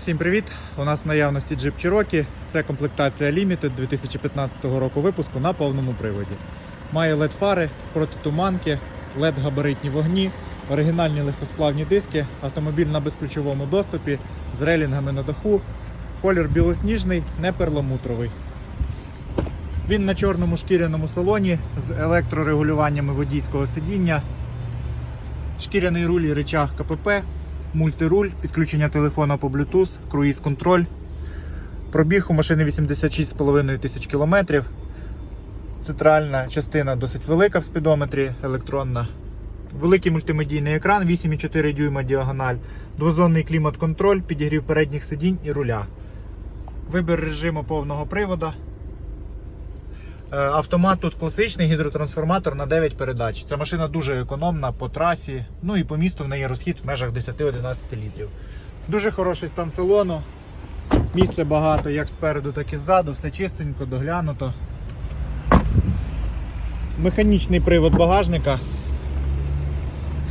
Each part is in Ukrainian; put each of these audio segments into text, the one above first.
Всім привіт! У нас в наявності Jeep Cherokee. Це комплектація Limited 2015 року випуску на повному приводі. Має LED фари, протитуманки, LED габаритні вогні, оригінальні легкосплавні диски, автомобіль на безключовому доступі з релінгами на даху. Колір білосніжний, не перламутровий. Він на чорному шкіряному салоні з електрорегулюваннями водійського сидіння, шкіряний руль і речах КПП, мультируль, підключення телефона по Bluetooth, круїз-контроль. Пробіг у машини 86,5 тисяч кілометрів. Центральна частина досить велика в спідометрі, електронна. Великий мультимедійний екран, 8,4 дюйма діагональ, двозонний клімат-контроль, підігрів передніх сидінь і руля. Вибір режиму повного привода. Е, Автомат тут класичний гідротрансформатор на 9 передач. Ця машина дуже економна по трасі, ну і по місту в неї розхід в межах 10-11 літрів. Дуже хороший стан салону. Місця багато як спереду, так і ззаду, все чистенько, доглянуто. Механічний привод багажника.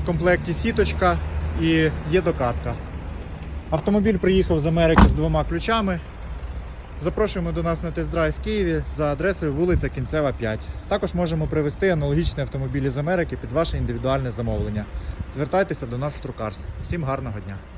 В комплекті сіточка і є докатка. Автомобіль приїхав з Америки з двома ключами. Запрошуємо до нас на тест-драйв в Києві за адресою вулиця Кінцева 5. Також можемо привезти аналогічні автомобілі з Америки під ваше індивідуальне замовлення. Звертайтеся до нас в Трукарс. Всім гарного дня!